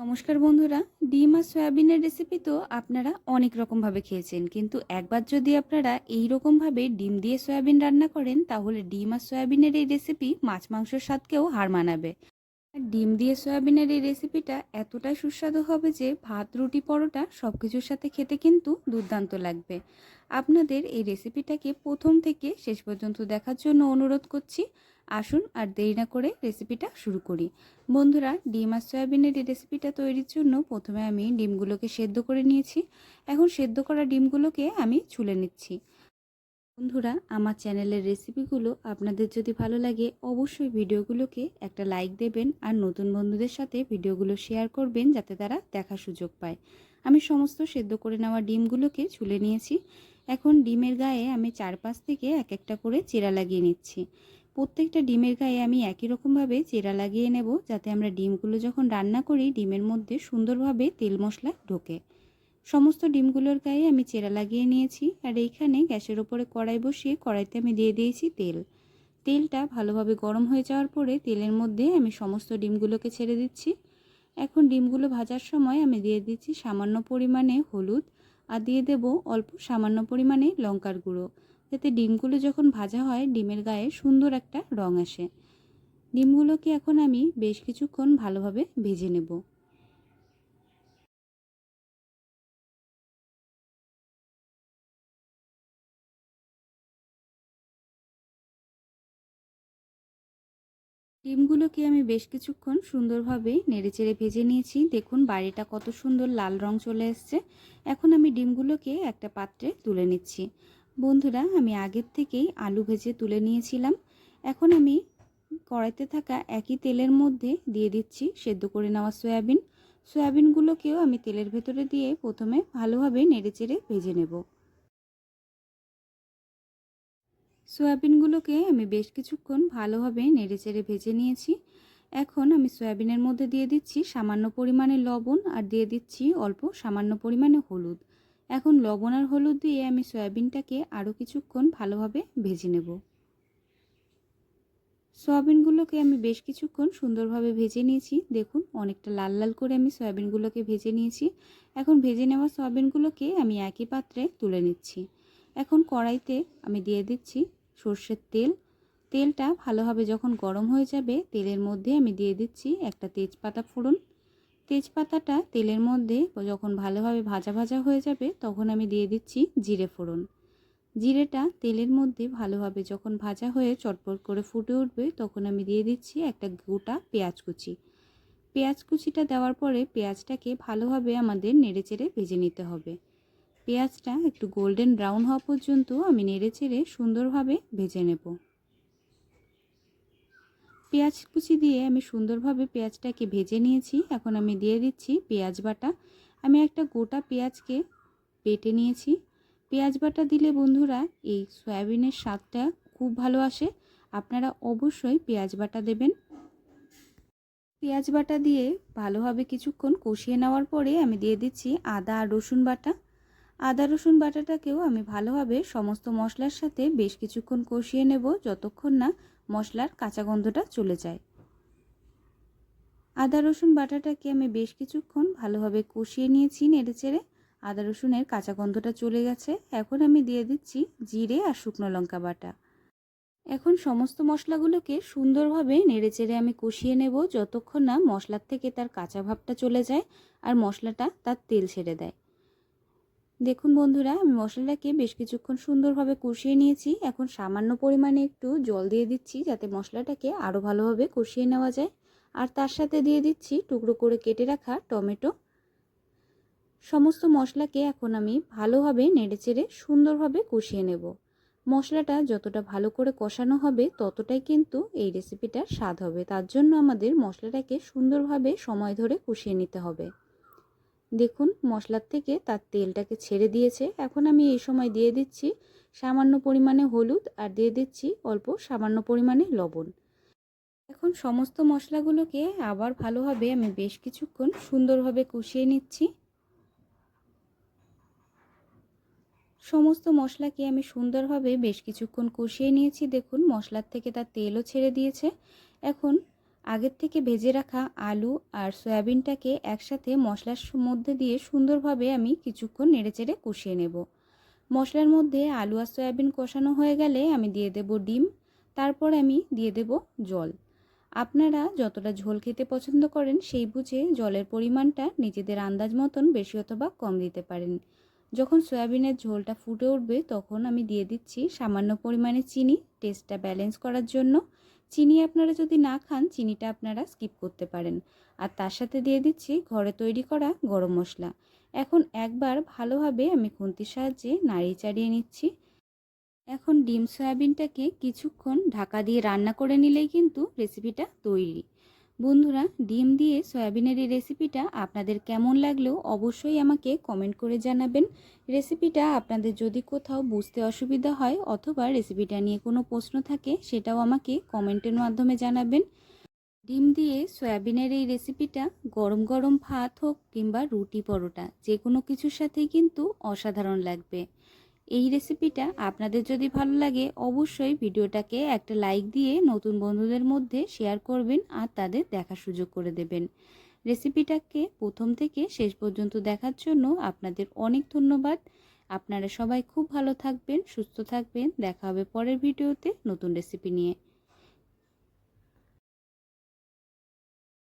নমস্কার বন্ধুরা, ডিম আর সয়াবিনের রেসিপি তো আপনারা অনেক রকমভাবে খেয়েছেন। কিন্তু একবার যদি আপনারা এই রকমভাবে ডিম দিয়ে সয়াবিন রান্না করেন, তাহলে ডিম আর সয়াবিনের এই রেসিপি মাছ মাংসের স্বাদকেও হার মানাবে। ডিম দিয়ে সয়াবিনের এই রেসিপিটা এতটাই সুস্বাদু হবে যে ভাত, রুটি, পরোটা সব কিছুর সাথে খেতে কিন্তু দুর্দান্ত লাগবে। আপনাদের এই রেসিপিটাকে প্রথম থেকে শেষ পর্যন্ত দেখার জন্য অনুরোধ করছি, আসুন আর দেরি না করে রেসিপিটা শুরু করি। বন্ধুরা, ডিম আর সয়াবিনের এই রেসিপিটা তৈরির জন্য প্রথমে আমি ডিমগুলোকে সেদ্ধ করে নিয়েছি। এখন সেদ্ধ করা ডিমগুলোকে আমি ছুলে নিচ্ছি। বন্ধুরা, আমার চ্যানেলের রেসিপিগুলো আপনাদের যদি ভালো লাগে, অবশ্যই ভিডিওগুলোকে একটা লাইক দেবেন আর নতুন বন্ধুদের সাথে ভিডিওগুলো শেয়ার করবেন যাতে তারা দেখার সুযোগ পায়। আমি সমস্ত সেদ্ধ করে নেওয়া ডিমগুলোকে ছুলে নিয়েছি। এখন ডিমের গায়ে আমি চারপাশ থেকে এক একটা করে চেরা লাগিয়ে নিচ্ছি। প্রত্যেকটা ডিমের গায়ে আমি একই রকমভাবে চেরা লাগিয়ে নেব, যাতে আমরা ডিমগুলো যখন রান্না করি, ডিমের মধ্যে সুন্দরভাবে তেল মশলা ঢোকে। সমস্ত ডিমগুলোর গায়ে আমি চেরা লাগিয়ে নিয়েছি আর এইখানে গ্যাসের ওপরে কড়াই বসিয়ে কড়াইতে আমি দিয়ে দিয়েছি তেল। তেলটা ভালোভাবে গরম হয়ে যাওয়ার পরে তেলের মধ্যে আমি সমস্ত ডিমগুলোকে ছেড়ে দিচ্ছি। এখন ডিমগুলো ভাজার সময় আমি দিয়ে দিচ্ছি সামান্য পরিমাণে হলুদ আর দিয়ে দেব অল্প সামান্য পরিমাণে লঙ্কার গুঁড়ো। যাতে ডিমগুলো যখন ভাজা হয়, ডিমের গায়ে সুন্দর একটা রং আসে। ডিমগুলোকে এখন আমি বেশ কিছুক্ষণ ভালোভাবে ভেজে নেব। ডিমগুলোকে আমি বেশ কিছুক্ষণ সুন্দরভাবে নেড়েচেড়ে ভেজে নিয়েছি। দেখুন, বাইরেটা কত সুন্দর লাল রং চলে এসছে। এখন আমি ডিমগুলোকে একটা পাত্রে তুলে নিচ্ছি। বন্ধুরা, আমি আগের থেকেই আলু ভেজে তুলে নিয়েছিলাম। এখন আমি কড়াইতে থাকা একই তেলের মধ্যে দিয়ে দিচ্ছি সেদ্ধ করে নেওয়া সয়াবিন। সয়াবিনগুলোকেও আমি তেলের ভেতরে দিয়ে প্রথমে ভালোভাবে নেড়েচেড়ে ভেজে নেব। সয়াবিনগুলোকে আমি বেশ কিছুক্ষণ ভালোভাবে নেড়েচেড়ে ভেজে নিয়েছি। এখন আমি সয়াবিনের মধ্যে দিয়ে দিচ্ছি সামান্য পরিমাণে লবণ আর দিয়ে দিচ্ছি অল্প সামান্য পরিমাণে হলুদ। এখন লবণ আর হলুদ দিয়ে আমি সয়াবিনটাকে আরও কিছুক্ষণ ভালোভাবে ভেজে নেব। সয়াবিনগুলোকে আমি বেশ কিছুক্ষণ সুন্দরভাবে ভেজে নিয়েছি। দেখুন, অনেকটা লাল লাল করে আমি সয়াবিনগুলোকে ভেজে নিয়েছি। এখন ভেজে নেওয়া সয়াবিনগুলোকে আমি একই পাত্রে তুলে নিচ্ছি। এখন কড়াইতে আমি দিয়ে দিচ্ছি সর্ষের তেল। তেলটা ভালোভাবে যখন গরম হয়ে যাবে, তেলের মধ্যে আমি দিয়ে দিচ্ছি একটা তেজপাতা ফোড়ন। তেজপাতাটা তেলের মধ্যে যখন ভালোভাবে ভাজা ভাজা হয়ে যাবে, তখন আমি দিয়ে দিচ্ছি জিরে ফোড়ন। জিরেটা তেলের মধ্যে ভালোভাবে যখন ভাজা হয়ে চটপট করে ফুটে উঠবে, তখন আমি দিয়ে দিচ্ছি একটা গোটা পেঁয়াজ কুচি। পেঁয়াজ কুচিটা দেওয়ার পরে পেঁয়াজটাকে ভালোভাবে আমাদের নেড়েচেড়ে ভেজে নিতে হবে। পেঁয়াজটা একটু গোল্ডেন ব্রাউন হওয়া পর্যন্ত আমি নেড়ে চেড়ে সুন্দরভাবে ভেজে নেব। পেঁয়াজ কুচি দিয়ে আমি সুন্দরভাবে পেঁয়াজটাকে ভেজে নিয়েছি। এখন আমি দিয়ে দিচ্ছি পেঁয়াজ বাটা। আমি একটা গোটা পেঁয়াজকে বেটে নিয়েছি। পেঁয়াজ বাটা দিলে বন্ধুরা এই সয়াবিনের স্বাদটা খুব ভালো আসে। আপনারা অবশ্যই পেঁয়াজ বাটা দেবেন। পেঁয়াজ বাটা দিয়ে ভালোভাবে কিছুক্ষণ কষিয়ে নেওয়ার পরে আমি দিয়ে দিচ্ছি আদা আর রসুন বাটা। আদা, রসুন বাটাটাকেও আমি ভালোভাবে সমস্ত মশলার সাথে বেশ কিছুক্ষণ কষিয়ে নেব যতক্ষণ না মশলার কাঁচা গন্ধটা চলে যায়। আদা, রসুন বাটাটাকে আমি বেশ কিছুক্ষণ ভালোভাবে কষিয়ে নিয়েছি নেড়ে চেড়ে। আদা, রসুনের কাঁচা গন্ধটা চলে গেছে। এখন আমি দিয়ে দিচ্ছি জিরে আর শুকনো লঙ্কা বাটা। এখন সমস্ত মশলাগুলোকে সুন্দরভাবে নেড়েচেড়ে আমি কষিয়ে নেব যতক্ষণ না মশলার থেকে তার কাঁচা ভাবটা চলে যায় আর মশলাটা তার তেল ছেড়ে দেয়। দেখুন বন্ধুরা, আমি মশলাটাকে বেশ কিছুক্ষণ সুন্দরভাবে কষিয়ে নিয়েছি। এখন সামান্য পরিমাণে একটু জল দিয়ে দিচ্ছি যাতে মশলাটাকে আরও ভালোভাবে কষিয়ে নেওয়া যায়। আর তার সাথে দিয়ে দিচ্ছি টুকরো করে কেটে রাখা টমেটো। সমস্ত মশলাকে এখন আমি ভালোভাবে নেড়েচেড়ে সুন্দরভাবে কষিয়ে নেব। মশলাটা যতটা ভালো করে কষানো হবে, ততটাই কিন্তু এই রেসিপিটার স্বাদ হবে। তার জন্য আমাদের মশলাটাকে সুন্দরভাবে সময় ধরে কষিয়ে নিতে হবে। দেখুন, মশলার থেকে তার তেলটাকে ছেড়ে দিয়েছে। এখন আমি এই সময় দিয়ে দিচ্ছি সামান্য পরিমাণে হলুদ আর দিয়ে দিচ্ছি অল্প সামান্য পরিমাণে লবণ। এখন সমস্ত মশলাগুলোকে আবার ভালোভাবে আমি বেশ কিছুক্ষণ সুন্দরভাবে কষিয়ে নিচ্ছি। সমস্ত মশলাকে আমি সুন্দরভাবে বেশ কিছুক্ষণ কষিয়ে নিয়েছি। দেখুন, মশলার থেকে তার তেলও ছেড়ে দিয়েছে। এখন আগের থেকে ভেজে রাখা আলু আর সয়াবিনটাকে একসাথে মশলার মধ্যে দিয়ে সুন্দরভাবে আমি কিছুক্ষণ নেড়েচেড়ে কষিয়ে নেব। মশলার মধ্যে আলু আর সয়াবিন কষানো হয়ে গেলে আমি দিয়ে দেব ডিম, তারপর আমি দিয়ে দেব জল। আপনারা যতটা ঝোল খেতে পছন্দ করেন সেই বুঝে জলের পরিমাণটা নিজেদের আন্দাজ মতন বেশি অথবা কম দিতে পারেন। যখন সয়াবিনের ঝোলটা ফুটে উঠবে তখন আমি দিয়ে দিচ্ছি সামান্য পরিমাণে চিনি, টেস্টটা ব্যালেন্স করার জন্য। চিনি আপনারা যদি না খান, চিনিটা আপনারা স্কিপ করতে পারেন। আর তার সাথে দিয়ে দিচ্ছি ঘরে তৈরি করা গরম মশলা। এখন একবার ভালোভাবে আমি খুন্তির সাহায্যে নাড়িয়ে চাড়িয়ে নিচ্ছি। এখন ডিম, সয়াবিনটাকে কিছুক্ষণ ঢাকা দিয়ে রান্না করে নিলেই কিন্তু রেসিপিটা তৈরি। বন্ধুরা, ডিম দিয়ে সয়াবিনের এই রেসিপিটা আপনাদের কেমন লাগলেও অবশ্যই আমাকে কমেন্ট করে জানাবেন। রেসিপিটা আপনাদের যদি কোথাও বুঝতে অসুবিধা হয় অথবা রেসিপিটা নিয়ে কোনো প্রশ্ন থাকে, সেটাও আমাকে কমেন্টের মাধ্যমে জানাবেন। ডিম দিয়ে সয়াবিনের এই রেসিপিটা গরম গরম ভাত হোক কিংবা রুটি পরোটা যে কোনো কিছুর সাথেই কিন্তু অসাধারণ লাগবে। এই রেসিপিটা আপনাদের যদি ভালো লাগে, অবশ্যই ভিডিওটাকে একটা লাইক দিয়ে নতুন বন্ধুদের মধ্যে শেয়ার করবেন আর তাদের দেখার সুযোগ করে দেবেন। রেসিপিটাকে প্রথম থেকে শেষ পর্যন্ত দেখার জন্য আপনাদের অনেক ধন্যবাদ। আপনারা সবাই খুব ভালো থাকবেন, সুস্থ থাকবেন। দেখা হবে পরের ভিডিওতে নতুন রেসিপি নিয়ে।